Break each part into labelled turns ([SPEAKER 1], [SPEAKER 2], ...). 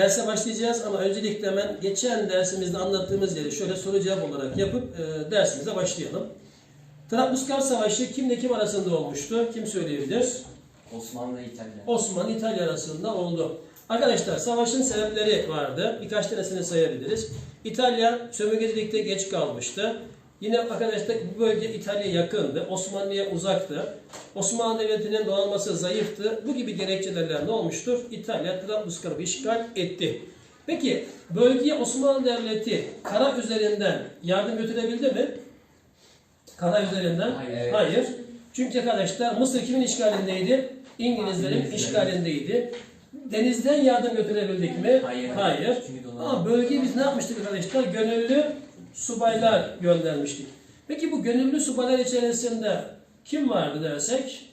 [SPEAKER 1] derse başlayacağız ama öncelikle hemen geçen dersimizde anlattığımız yeri şöyle soru cevap olarak yapıp e, dersimize başlayalım. Trablusgarp Savaşı kimle kim arasında olmuştu? Kim söyleyebilir?
[SPEAKER 2] Osmanlı İtalya.
[SPEAKER 1] Osmanlı İtalya arasında oldu. Arkadaşlar savaşın sebepleri vardı. Birkaç tanesini sayabiliriz. İtalya sömürgecilikte geç kalmıştı. Yine arkadaşlar bu bölge İtalya'ya yakındı. Osmanlı'ya uzaktı. Osmanlı Devleti'nin donanması zayıftı. Bu gibi gerekçelerle ne olmuştur? İtalya Trablusgarp'ı işgal etti. Peki bölgeye Osmanlı Devleti kara üzerinden yardım götürebildi mi? Kara üzerinden?
[SPEAKER 2] Hayır.
[SPEAKER 1] Hayır. Çünkü arkadaşlar Mısır kimin işgalindeydi? İngilizlerin işgalindeydi. Denizden yardım götürebildik mi?
[SPEAKER 2] Hayır.
[SPEAKER 1] Hayır. Ama bölgeye biz ne yapmıştık arkadaşlar? Gönüllü subaylar göndermiştik. Peki bu gönüllü subaylar içerisinde kim vardı dersek?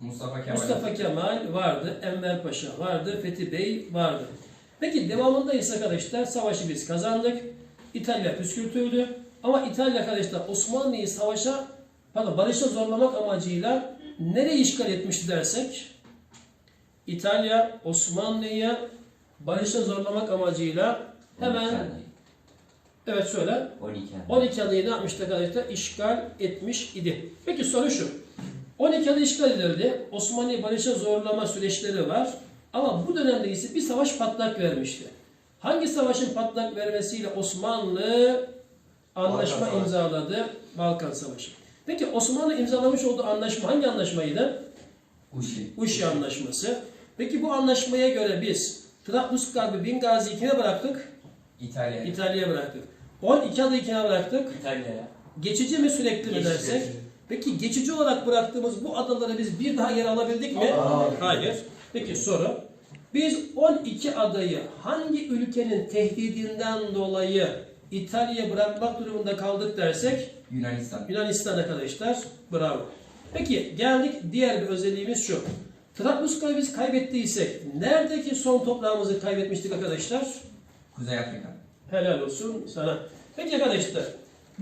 [SPEAKER 2] Mustafa Kemal.
[SPEAKER 1] Mustafa Kemal vardı, Enver Paşa vardı, Fethi Bey vardı. Peki devamında ise arkadaşlar savaşı biz kazandık. İtalya püskürtüldü. Ama İtalya arkadaşlar Osmanlı'yı savaşa, pardon barışa zorlamak amacıyla nereyi işgal etmişti dersek? İtalya Osmanlı'yı barışa zorlamak amacıyla hemen evet söyle
[SPEAKER 2] 12.
[SPEAKER 1] 12 adayı ne yapmıştı arkadaşlar? İşgal etmiş idi. Peki soru şu. 12 adı işgal edildi. Osmanlı'yı barışa zorlama süreçleri var. Ama bu dönemde ise bir savaş patlak vermişti. Hangi savaşın patlak vermesiyle Osmanlı anlaşma
[SPEAKER 3] Balkan Savaşı.
[SPEAKER 1] imzaladı? Balkan Savaşı. Peki Osmanlı imzalamış olduğu anlaşma hangi anlaşmaydı?
[SPEAKER 2] Uşi.
[SPEAKER 1] Uşi Anlaşması. Peki bu anlaşmaya göre biz Trablusgarp'ı Bingazi'yi kime bıraktık?
[SPEAKER 2] İtalya.
[SPEAKER 1] İtalya'ya bıraktık. 12 adayı kime bıraktık?
[SPEAKER 2] İtalya'ya.
[SPEAKER 1] Geçici mi sürekli mi dersek? Peki geçici olarak bıraktığımız bu adaları biz bir daha yer alabildik mi?
[SPEAKER 3] Aa.
[SPEAKER 1] Hayır. Peki soru. Biz 12 adayı hangi ülkenin tehdidinden dolayı İtalya'ya bırakmak durumunda kaldık dersek
[SPEAKER 2] Yunanistan.
[SPEAKER 1] Yunanistan arkadaşlar. Bravo. Peki geldik diğer bir özelliğimiz şu. Trablusgarp'ı biz kaybettiysek neredeki son toprağımızı kaybetmiştik arkadaşlar?
[SPEAKER 2] Kuzey Afrika.
[SPEAKER 1] Helal olsun sana. Peki arkadaşlar,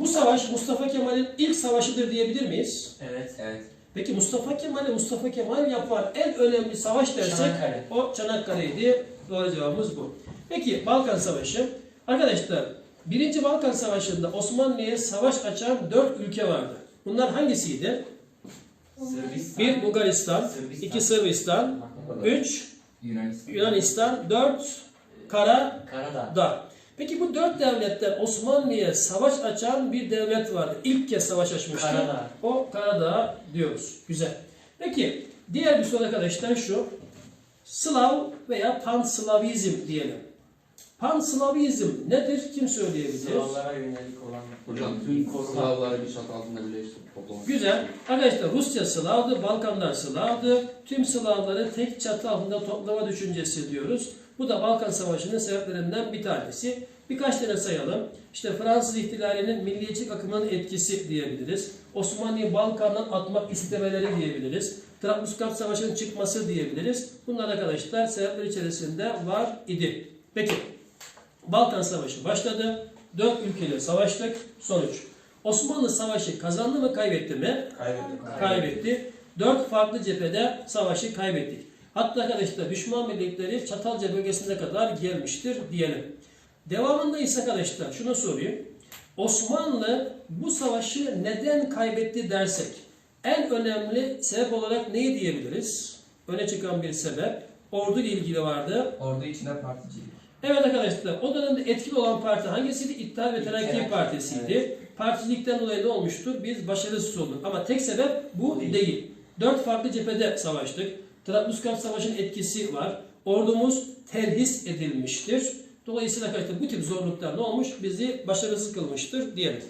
[SPEAKER 1] bu savaş Mustafa Kemal'in ilk savaşıdır diyebilir miyiz?
[SPEAKER 2] Evet. Evet.
[SPEAKER 1] Peki Mustafa Kemal'e Mustafa Kemal yapan en önemli savaş dersek
[SPEAKER 2] Çanakkale.
[SPEAKER 1] o Çanakkale'ydi. Doğru cevabımız bu. Peki Balkan Savaşı. Arkadaşlar, Birinci Balkan Savaşı'nda Osmanlı'ya savaş açan dört ülke vardı. Bunlar hangisiydi?
[SPEAKER 2] Sırbistan.
[SPEAKER 1] Bir Bulgaristan,
[SPEAKER 2] Sırbistan.
[SPEAKER 1] iki Sırbistan, üç
[SPEAKER 2] Yunanistan.
[SPEAKER 1] Yunanistan, dört Kara
[SPEAKER 2] Karadağ.
[SPEAKER 1] Peki bu dört devletten Osmanlı'ya savaş açan bir devlet vardı. İlk kez savaş açmıştı.
[SPEAKER 2] Karadağ.
[SPEAKER 1] O Karadağ diyoruz. Güzel. Peki diğer bir soru arkadaşlar şu. Slav veya Panslavizm diyelim. Panslavizm nedir? Kim söyleyebilir?
[SPEAKER 2] Slavlara yönelik olan
[SPEAKER 3] Hocam tüm. Slavları bir çatı altında birleştirip toplamak.
[SPEAKER 1] Güzel. Arkadaşlar Rusya Slav'dı, Balkanlar Slav'dı. Tüm Slavları tek çatı altında toplama düşüncesi diyoruz. Bu da Balkan Savaşı'nın sebeplerinden bir tanesi. Birkaç tane sayalım. İşte Fransız ihtilalinin milliyetçilik akımının etkisi diyebiliriz. Osmanlı'yı Balkan'dan atmak istemeleri diyebiliriz. Trablusgarp Savaşı'nın çıkması diyebiliriz. Bunlar arkadaşlar sebepler içerisinde var idi. Peki Balkan Savaşı başladı. Dört ülkeyle savaştık. Sonuç. Osmanlı Savaşı kazandı mı kaybetti mi?
[SPEAKER 3] Kaybettik.
[SPEAKER 1] Kaybetti. Dört farklı cephede savaşı kaybettik. Hatta arkadaşlar düşman birlikleri Çatalca bölgesine kadar gelmiştir diyelim. Devamında ise arkadaşlar şunu sorayım. Osmanlı bu savaşı neden kaybetti dersek en önemli sebep olarak neyi diyebiliriz? Öne çıkan bir sebep ordu ile ilgili vardı.
[SPEAKER 2] Ordu içinde particilik.
[SPEAKER 1] Evet arkadaşlar o dönemde etkili olan parti hangisiydi? İttihat ve
[SPEAKER 2] Terakki
[SPEAKER 1] Partisi'ydi. Particilikten dolayı ne olmuştur? Biz başarısız olduk. Ama tek sebep bu değil. Dört farklı cephede savaştık. Trablusgarp Savaşı'nın etkisi var. Ordumuz terhis edilmiştir. Dolayısıyla arkadaşlar bu tip zorluklar ne olmuş? Bizi başarısız kılmıştır diyelim.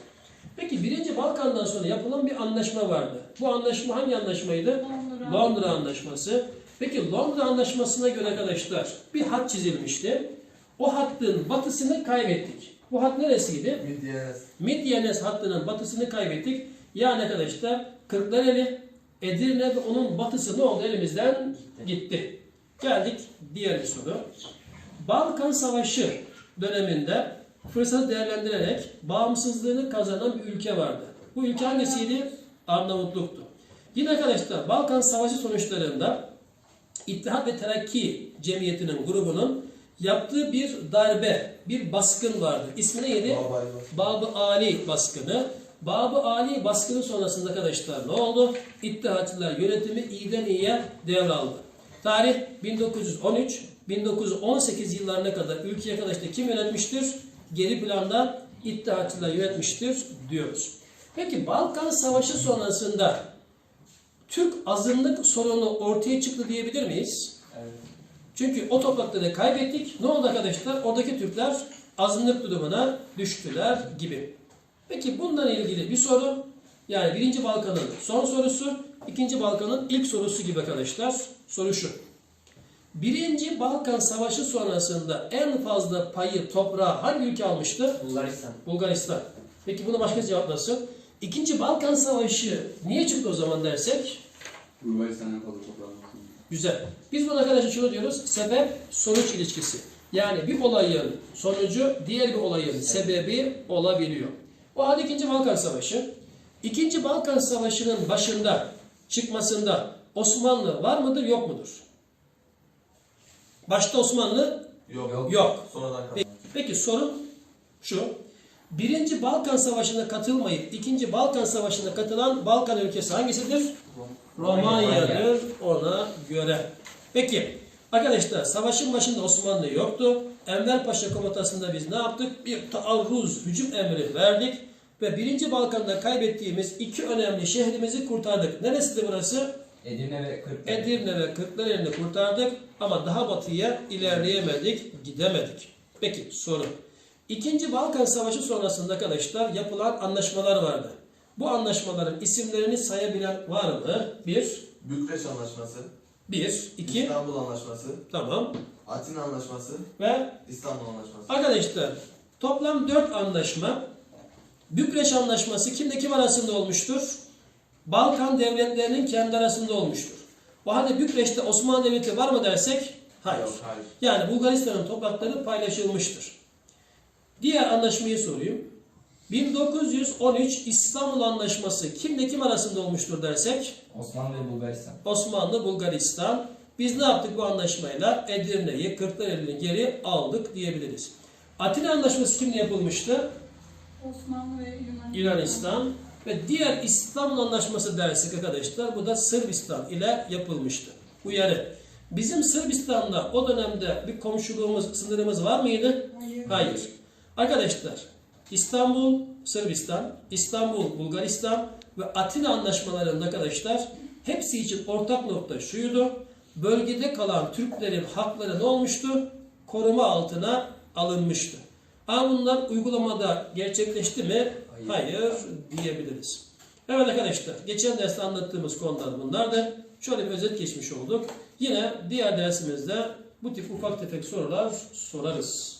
[SPEAKER 1] Peki birinci Balkan'dan sonra yapılan bir anlaşma vardı. Bu anlaşma hangi anlaşmaydı?
[SPEAKER 4] Londra.
[SPEAKER 1] Londra Anlaşması. Peki Londra Anlaşması'na göre arkadaşlar bir hat çizilmişti. O hattın batısını kaybettik. Bu hat neresiydi?
[SPEAKER 3] Midyenes.
[SPEAKER 1] Midyenes hattının batısını kaybettik. Yani arkadaşlar Kırklareli, Edirne ve onun batısı ne oldu? Elimizden gitti. Geldik diğer bir soru. Balkan Savaşı döneminde fırsatı değerlendirerek bağımsızlığını kazanan bir ülke vardı. Bu ülke hangisiydi? Arnavutluk'tu. Yine arkadaşlar Balkan Savaşı sonuçlarında İttihat ve Terakki Cemiyeti'nin grubunun yaptığı bir darbe, bir baskın vardı. İsmi neydi? Bab-ı Ali baskını. Bab-ı Ali baskını sonrasında arkadaşlar ne oldu? İttihatçılar yönetimi iyiden iyiye devraldı. Tarih 1913, 1918 yıllarına kadar ülkeye arkadaşlar kim yönetmiştir? Geri planda İttihatçılar yönetmiştir diyoruz. Peki Balkan Savaşı sonrasında Türk azınlık sorunu ortaya çıktı diyebilir miyiz?
[SPEAKER 2] Evet.
[SPEAKER 1] Çünkü o toprakları kaybettik. Ne oldu arkadaşlar? Oradaki Türkler azınlık durumuna düştüler gibi. Peki bununla ilgili bir soru. Yani birinci Balkan'ın son sorusu, ikinci Balkan'ın ilk sorusu gibi arkadaşlar. Soru şu. Birinci Balkan Savaşı sonrasında en fazla payı toprağı hangi ülke almıştı?
[SPEAKER 2] Bulgaristan.
[SPEAKER 1] Bulgaristan. Peki buna başka cevap nasıl? İkinci Balkan Savaşı niye çıktı o zaman dersek?
[SPEAKER 3] Bulgaristan'dan fazla toprağın
[SPEAKER 1] Güzel. Biz buna arkadaşlar şunu diyoruz. Sebep sonuç ilişkisi. Yani bir olayın sonucu diğer bir olayın sebebi olabiliyor. O halde ikinci Balkan Savaşı. İkinci Balkan Savaşı'nın başında çıkmasında Osmanlı var mıdır yok mudur? Başta Osmanlı
[SPEAKER 4] Yok.
[SPEAKER 1] yok.
[SPEAKER 4] Sonradan
[SPEAKER 1] Peki, peki sorun şu. Birinci Balkan Savaşı'na katılmayıp ikinci Balkan Savaşı'na katılan Balkan ülkesi hangisidir? Romanya'dır ona göre. Peki arkadaşlar savaşın başında Osmanlı yoktu. Enver Paşa komutasında biz ne yaptık? Bir taarruz, hücum emri verdik. Ve birinci Balkan'da kaybettiğimiz iki önemli şehrimizi kurtardık. Neresidir burası?
[SPEAKER 2] Edirne ve Kırklareli.
[SPEAKER 1] Edirne ve Kırklareli'ni kurtardık ama daha batıya ilerleyemedik, gidemedik. Peki soru. İkinci Balkan Savaşı sonrasında arkadaşlar yapılan anlaşmalar vardı. Bu anlaşmaların isimlerini sayabilen var mı? Bir,
[SPEAKER 4] Bükreş Anlaşması,
[SPEAKER 1] bir, iki,
[SPEAKER 4] İstanbul Anlaşması,
[SPEAKER 1] tamam.
[SPEAKER 4] Atina Anlaşması,
[SPEAKER 1] Ve
[SPEAKER 4] İstanbul Anlaşması.
[SPEAKER 1] arkadaşlar toplam dört anlaşma. Bükreş Anlaşması kimle kim arasında olmuştur? Balkan devletlerinin kendi arasında olmuştur. O halde Bükreş'te Osmanlı Devleti var mı dersek? Hayır.
[SPEAKER 4] Yok, hayır.
[SPEAKER 1] Yani Bulgaristan'ın toprakları paylaşılmıştır. Diğer anlaşmayı sorayım. 1913 İstanbul Anlaşması kimle kim arasında olmuştur dersek?
[SPEAKER 2] Osmanlı ve Bulgaristan.
[SPEAKER 1] Osmanlı, Bulgaristan. Biz ne yaptık bu anlaşmayla? Edirne'yi, Kırklareli'ni geri aldık diyebiliriz. Atina Anlaşması kimle yapılmıştı?
[SPEAKER 5] Osmanlı ve Yunanistan.
[SPEAKER 1] Yunanistan. Ve diğer İstanbul Anlaşması dersek arkadaşlar bu da Sırbistan ile yapılmıştı. Uyarı. Bizim Sırbistan'da o dönemde bir komşuluğumuz, sınırımız var mıydı?
[SPEAKER 5] Hayır.
[SPEAKER 1] Hayır. Arkadaşlar İstanbul Sırbistan, İstanbul Bulgaristan ve Atina anlaşmalarında arkadaşlar hepsi için ortak nokta şuydu. Bölgede kalan Türklerin hakları ne olmuştu? Koruma altına alınmıştı. Ama bunlar uygulamada gerçekleşti mi? Hayır, diyebiliriz. Evet arkadaşlar, geçen derste anlattığımız konular bunlardı. Şöyle bir özet geçmiş olduk. Yine diğer dersimizde bu tip ufak tefek sorular sorarız.